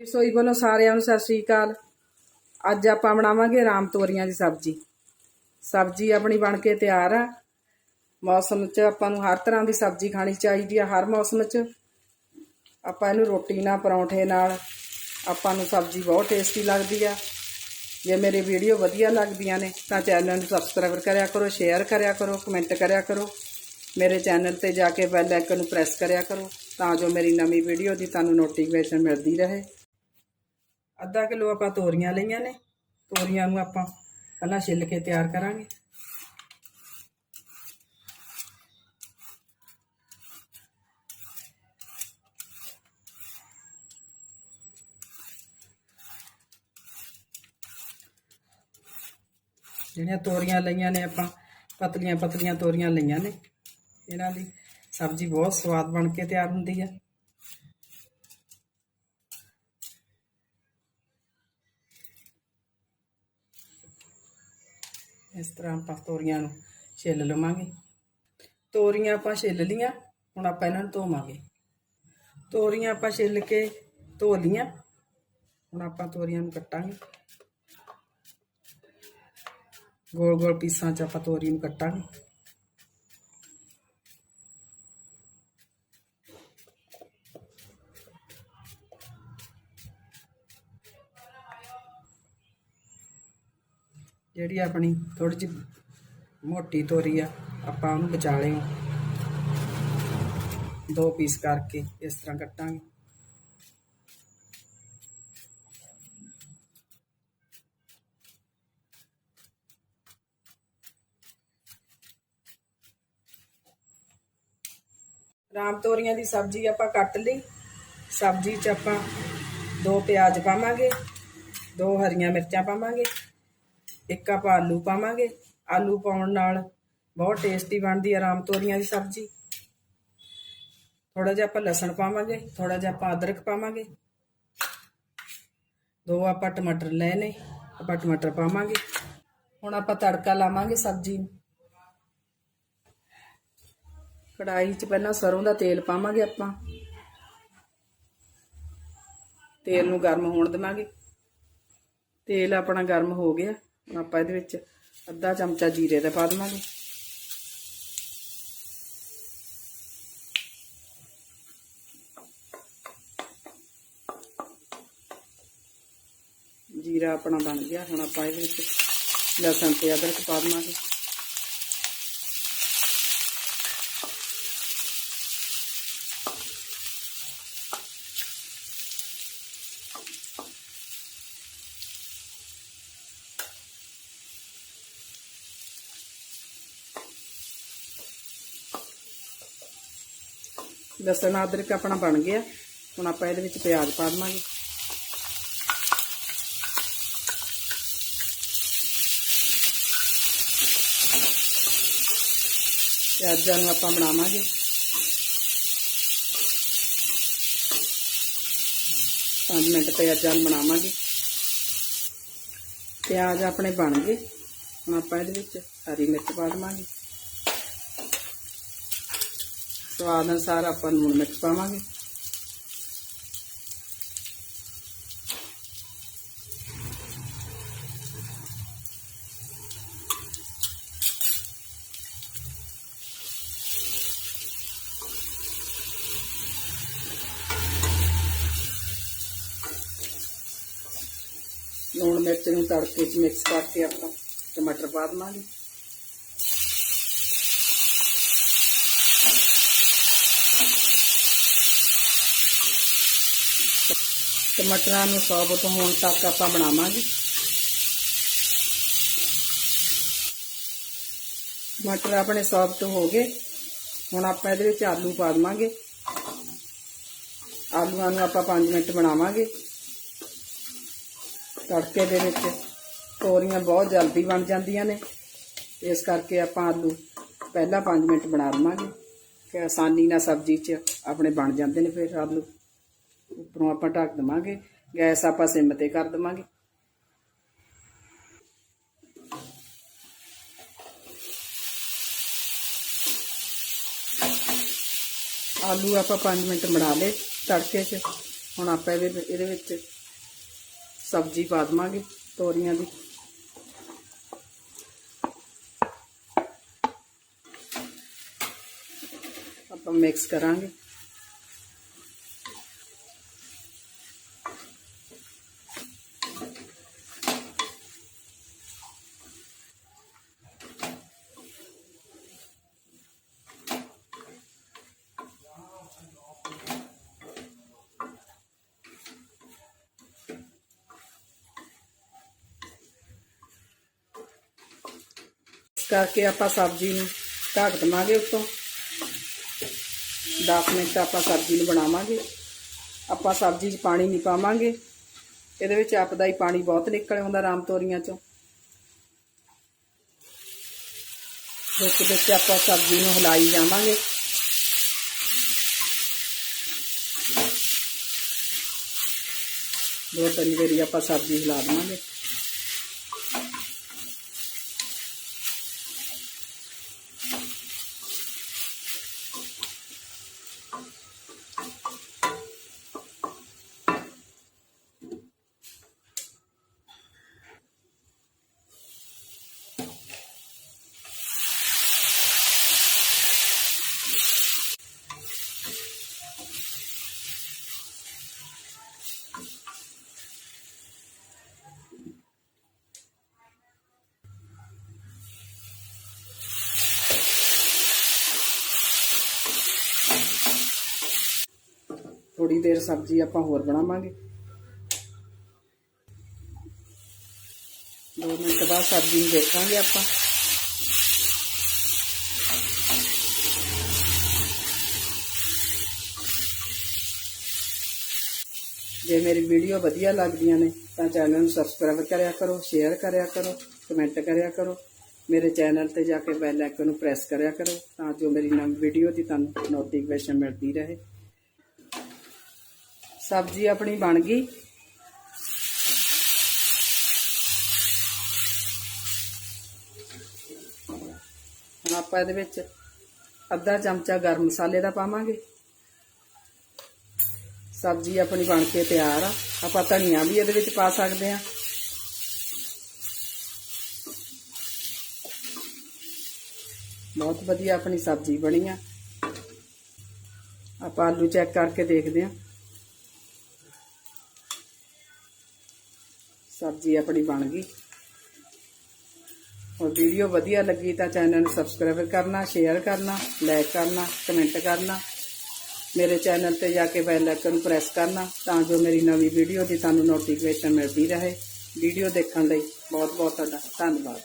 ਰਸੋਈ ਵੱਲੋਂ ਸਾਰਿਆਂ ਨੂੰ ਸਤਿ ਸ੍ਰੀ ਅਕਾਲ। ਅੱਜ ਆਪਾਂ ਬਣਾਵਾਂਗੇ ਰਾਮ ਤੋਰੀਆਂ ਦੀ ਸਬਜ਼ੀ। ਸਬਜ਼ੀ ਆਪਣੀ ਬਣ ਕੇ ਤਿਆਰ ਆ। ਮੌਸਮ 'ਚ ਆਪਾਂ ਨੂੰ ਹਰ ਤਰ੍ਹਾਂ ਦੀ ਸਬਜ਼ੀ ਖਾਣੀ ਚਾਹੀਦੀ ਆ ਹਰ ਮੌਸਮ 'ਚ। ਆਪਾਂ ਇਹਨੂੰ ਰੋਟੀ ਨਾਲ, ਪਰੌਂਠੇ ਨਾਲ ਆਪਾਂ ਨੂੰ ਸਬਜ਼ੀ ਬਹੁਤ ਟੇਸਟੀ ਲੱਗਦੀ ਆ। ਜੇ ਮੇਰੀ ਵੀਡੀਓ ਵਧੀਆ ਲੱਗਦੀਆਂ ਨੇ ਤਾਂ ਚੈਨਲ ਨੂੰ ਸਬਸਕ੍ਰਾਈਬ ਕਰਿਆ ਕਰੋ ਸ਼ੇਅਰ ਕਰਿਆ ਕਰੋ ਕਮੈਂਟ ਕਰਿਆ ਕਰੋ। ਮੇਰੇ ਚੈਨਲ ਤੇ ਜਾ ਕੇ ਬੈਲ ਆਈਕਨ ਨੂੰ ਪ੍ਰੈਸ ਕਰਿਆ ਕਰੋ ਤਾਂ ਜੋ ਮੇਰੀ ਨਵੀਂ ਵੀਡੀਓ ਦੀ ਤੁਹਾਨੂੰ ਨੋਟੀਫਿਕੇਸ਼ਨ ਮਿਲਦੀ ਰਹੇ। ਅੱਧਾ ਕਿਲੋ ਆਪਾਂ ਤੋਰੀਆਂ ਲਈਆਂ ਨੇ, ਤੋਰੀਆਂ ਨੂੰ ਆਪਾਂ ਪਹਿਲਾਂ ਛਿੱਲ ਕੇ ਤਿਆਰ ਕਰਾਂਗੇ। ਜਿਹੜੀਆਂ ਤੋਰੀਆਂ ਲਈਆਂ ਨੇ ਆਪਾਂ ਪਤਲੀਆਂ ਪਤਲੀਆਂ ਤੋਰੀਆਂ ਲਈਆਂ ਨੇ। ਇਹਨਾਂ ਦੀ ਸਬਜ਼ੀ ਬਹੁਤ ਸਵਾਦ ਬਣ ਕੇ ਤਿਆਰ ਹੁੰਦੀ ਹੈ ਇਸ ਤਰ੍ਹਾਂ ਆਪਾਂ ਤੋਰੀਆਂ ਨੂੰ ਛਿੱਲ ਲਵਾਂਗੇ। ਤੋਰੀਆਂ ਆਪਾਂ ਛਿੱਲ ਲੀਆਂ, ਹੁਣ ਆਪਾਂ ਇਹਨਾਂ ਨੂੰ ਧੋਵਾਂਗੇ। ਤੋਰੀਆਂ ਆਪਾਂ ਛਿੱਲ ਕੇ ਧੋ ਲੀਆਂ, ਹੁਣ ਆਪਾਂ ਤੋਰੀਆਂ ਨੂੰ ਕੱਟਾਂਗੇ। ਗੋਲ ਗੋਲ ਪੀਸਾਂ 'ਚ ਆਪਾਂ ਤੋਰੀ ਨੂੰ ਕੱਟਾਂਗੇ। ਜਿਹੜੀ ਆਪਣੀ ਥੋੜੀ ਜਿਹੀ ਮੋਟੀ ਤੋਰੀ ਆ, ਆਪਾਂ ਉਹਨੂੰ ਬਚਾ ਵਿਚਾਲੇ ਦੋ ਪੀਸ ਕਰਕੇ ਇਸ ਤਰ੍ਹਾਂ ਕੱਟਾਂਗੇ। ਰਾਮ ਤੋਰੀਆਂ ਦੀ ਸਬਜ਼ੀ ਆਪਾਂ ਕੱਟ ਲਈ। ਸਬਜ਼ੀ 'ਚ ਆਪਾਂ ਦੋ ਪਿਆਜ਼ ਪਾਵਾਂਗੇ, ਦੋ ਹਰੀਆਂ ਮਿਰਚਾਂ ਪਾਵਾਂਗੇ। ਇੱਕ ਆਪਾਂ ਆਲੂ ਪਾਵਾਂਗੇ। ਆਲੂ ਪਾਉਣ ਨਾਲ ਬਹੁਤ ਟੇਸਟੀ ਬਣਦੀ ਹੈ ਰਾਮ ਤੋਰੀਆਂ ਦੀ ਸਬਜ਼ੀ। ਥੋੜਾ ਜਿਹਾ ਆਪਾਂ ਲਸਣ ਪਾਵਾਂਗੇ ਥੋੜਾ ਜਿਹਾ ਆਪਾਂ ਅਦਰਕ ਪਾਵਾਂਗੇ। ਦੋ ਆਪਾਂ ਟਮਾਟਰ ਲਏ ਨੇ, ਆਪਾਂ ਟਮਾਟਰ ਪਾਵਾਂਗੇ। ਹੁਣ ਆਪਾਂ ਤੜਕਾ ਲਾਵਾਂਗੇ ਸਬਜ਼ੀ ਨੂੰ। ਕੜਾਈ 'ਚ ਪਹਿਲਾਂ ਸਰੋਂ ਦਾ ਤੇਲ ਪਾਵਾਂਗੇ ਆਪਾਂ। ਤੇਲ ਨੂੰ ਗਰਮ ਹੋਣ ਦੇਵਾਂਗੇ। ਤੇਲ ਆਪਣਾ ਗਰਮ ਹੋ ਗਿਆ। ਹੁਣ ਆਪਾਂ ਇਹਦੇ ਵਿੱਚ ਅੱਧਾ ਚਮਚਾ ਜੀਰੇ ਦਾ ਪਾ ਦੇਵਾਂਗੇ। ਜੀਰਾ ਆਪਣਾ ਬਣ ਗਿਆ। ਹੁਣ ਆਪਾਂ ਇਹਦੇ ਵਿੱਚ ਲਸਣ ਤੇ ਅਦਰਕ ਪਾ ਦੇਵਾਂਗੇ। ਲਸਣ, ਅਦਰਕ ਆਪਣਾ ਬਣ ਗਿਆ। ਹੁਣ ਆਪਾਂ ਇਹਦੇ ਵਿੱਚ ਪਿਆਜ਼ ਪਾ ਦੇਵਾਂਗੇ। ਪਿਆਜ਼ਾਂ ਨੂੰ ਆਪਾਂ ਬਣਾਵਾਂਗੇ। ਪੰਜ ਮਿੰਟ ਪਿਆਜ਼ਾਂ ਨੂੰ ਬਣਾਵਾਂਗੇ। ਪਿਆਜ਼ ਆਪਣੇ ਬਣ ਗਏ। ਹੁਣ ਆਪਾਂ ਇਹਦੇ ਵਿੱਚ ਹਰੀ ਮਿਰਚ ਪਾ ਦੇਵਾਂਗੇ। ਸਵਾਦ ਅਨੁਸਾਰ ਆਪਾਂ ਲੂਣ ਮਿਰਚ ਪਾਵਾਂਗੇ। ਲੂਣ ਮਿਰਚ ਨੂੰ ਤੜਕੇ 'ਚ ਮਿਕਸ ਕਰਕੇ ਆਪਾਂ ਟਮਾਟਰ ਪਾ ਦੇਵਾਂਗੇ। ਟਮਾਟਰਾਂ ਨੂੰ ਸਾਬਤ ਹੋਣ ਤੱਕ ਆਪਾਂ ਬਣਾਵਾਂਗੇ। ਟਮਾਟਰ ਆਪਣੇ ਸਾਬਤ ਹੋ ਗਏ। ਹੁਣ ਆਪਾਂ ਇਹਦੇ ਵਿੱਚ ਆਲੂ ਪਾ ਦੇਵਾਂਗੇ। ਆਲੂਆਂ ਨੂੰ ਆਪਾਂ 5 ਮਿੰਟ ਬਣਾਵਾਂਗੇ। ਤੜਕੇ ਦੇ ਵਿੱਚ ਤੋਰੀਆਂ ਬਹੁਤ ਜਲਦੀ ਬਣ ਜਾਂਦੀਆਂ ਨੇ। ਇਸ ਕਰਕੇ ਆਪਾਂ ਆਲੂ ਪਹਿਲਾਂ 5 ਮਿੰਟ ਬਣਾ ਲਵਾਂਗੇ। ਕਿ ਆਸਾਨੀ ਨਾਲ ਸਬਜ਼ੀ 'ਚ ਆਪਣੇ ਬਣ ਜਾਂਦੇ ਨੇ ਫਿਰ ਆਲੂ। ਉੱਪਰੋਂ ਆਪਾਂ ਢੱਕ ਦਵਾਂਗੇ, ਗੈਸ ਆਪਾਂ ਸਿਮ ਤੇ ਕਰ ਦਵਾਂਗੇ। ਆਲੂ ਆਪਾਂ 5 ਮਿੰਟ ਬਣਾ ਲਏ ਤੜਕੇ 'ਚ। ਹੁਣ ਆਪਾਂ ਇਹਦੇ ਇਹਦੇ ਵਿੱਚ ਸਬਜ਼ੀ ਪਾ ਦੇਵਾਂਗੇ ਤੋਰੀਆਂ ਦੀ। ਆਪਾਂ ਮਿਕਸ ਕਰਾਂਗੇ। ਕਰਕੇ ਆਪਾਂ ਸਬਜ਼ੀ ਨੂੰ ਢੱਕ ਦਵਾਂਗੇ ਉੱਤੋਂ। 10 ਮਿੰਟ ਆਪਾਂ ਸਬਜ਼ੀ ਨੂੰ ਬਣਾਵਾਂਗੇ। ਆਪਾਂ ਸਬਜ਼ੀ 'ਚ ਪਾਣੀ ਨਹੀਂ ਪਾਵਾਂਗੇ। ਇਹਦੇ ਵਿੱਚ ਆਪਦਾ ਹੀ ਪਾਣੀ ਬਹੁਤ ਨਿਕਲ ਆਉਂਦਾ ਰਾਮ ਤੋਰੀਆਂ 'ਚੋਂ। ਵਿੱਚ ਵਿੱਚ ਆਪਾਂ ਸਬਜ਼ੀ ਨੂੰ ਹਿਲਾਈ ਜਾਵਾਂਗੇ। ਦੋ ਤਿੰਨ ਵਾਰੀ ਆਪਾਂ ਸਬਜ਼ੀ ਹਿਲਾ ਦੇਵਾਂਗੇ। ਥੋੜੀ ਦੇਰ ਸਬਜ਼ੀ ਆਪਾਂ ਹੋਰ ਬਣਾਵਾਂਗੇ। 2 ਮਿੰਟ ਬਾਅਦ ਸਬਜ਼ੀ ਨੂੰ ਦੇਖਾਂਗੇ ਆਪਾਂ। ਜੇ ਮੇਰੀ ਵੀਡੀਓ ਵਧੀਆ ਲੱਗਦੀਆਂ ਨੇ, ਤਾਂ ਚੈਨਲ ਨੂੰ ਸਬਸਕ੍ਰਾਈਬ ਕਰਿਆ ਕਰੋ ਸ਼ੇਅਰ ਕਰਿਆ ਕਰੋ ਕਮੈਂਟ ਕਰਿਆ ਕਰੋ। ਮੇਰੇ ਚੈਨਲ ਤੇ ਜਾ ਕੇ ਬੈਲ ਆਈਕਨ ਨੂੰ ਪ੍ਰੈਸ ਕਰਿਆ ਕਰੋ, ਤਾਂ ਜੋ ਮੇਰੀ ਨਵੀਂ ਵੀਡੀਓ ਦੀ ਤੁਹਾਨੂੰ ਨੋਟੀਫਿਕੇਸ਼ਨ ਮਿਲਦੀ ਰਹੇ। ਸਬਜ਼ੀ ਆਪਣੀ ਬਣ ਗਈ। ਹੁਣ ਆਪਾਂ ਇਹਦੇ ਵਿੱਚ ਅੱਧਾ ਚਮਚਾ ਗਰਮ ਮਸਾਲੇ ਦਾ ਪਾਵਾਂਗੇ। ਸਬਜ਼ੀ ਆਪਣੀ ਬਣ ਕੇ ਤਿਆਰ ਆ। ਆਪਾਂ ਧਨੀਆ ਵੀ ਇਹਦੇ ਵਿੱਚ ਪਾ ਸਕਦੇ ਆ ਬਹੁਤ ਵਧੀਆ ਆਪਣੀ ਸਬਜ਼ੀ ਬਣੀ ਆ। ਆਪਾਂ ਆਲੂ ਚੈੱਕ ਕਰਕੇ ਦੇਖਦੇ ਆ ਸਬਜ਼ੀ ਆਪਣੀ ਬਣ ਗਈ। ਔਰ ਵੀਡੀਓ ਵਧੀਆ ਲੱਗੀ ਤਾਂ ਚੈਨਲ ਨੂੰ ਸਬਸਕ੍ਰਾਈਬ ਕਰਨਾ ਸ਼ੇਅਰ ਕਰਨਾ ਲਾਈਕ ਕਰਨਾ ਕਮੈਂਟ ਕਰਨਾ। ਮੇਰੇ ਚੈਨਲ ਤੇ ਜਾ ਕੇ ਬੈਲ ਆਈਕਨ ਨੂੰ ਪ੍ਰੈਸ ਕਰਨਾ ਤਾਂ ਜੋ ਮੇਰੀ ਨਵੀਂ ਵੀਡੀਓ ਦੀ ਤੁਹਾਨੂੰ ਨੋਟੀਫਿਕੇਸ਼ਨ ਮਿਲਦੀ ਰਹੇ। ਵੀਡੀਓ ਦੇਖਣ ਲਈ ਬਹੁਤ ਬਹੁਤ ਤੁਹਾਡਾ ਧੰਨਵਾਦ।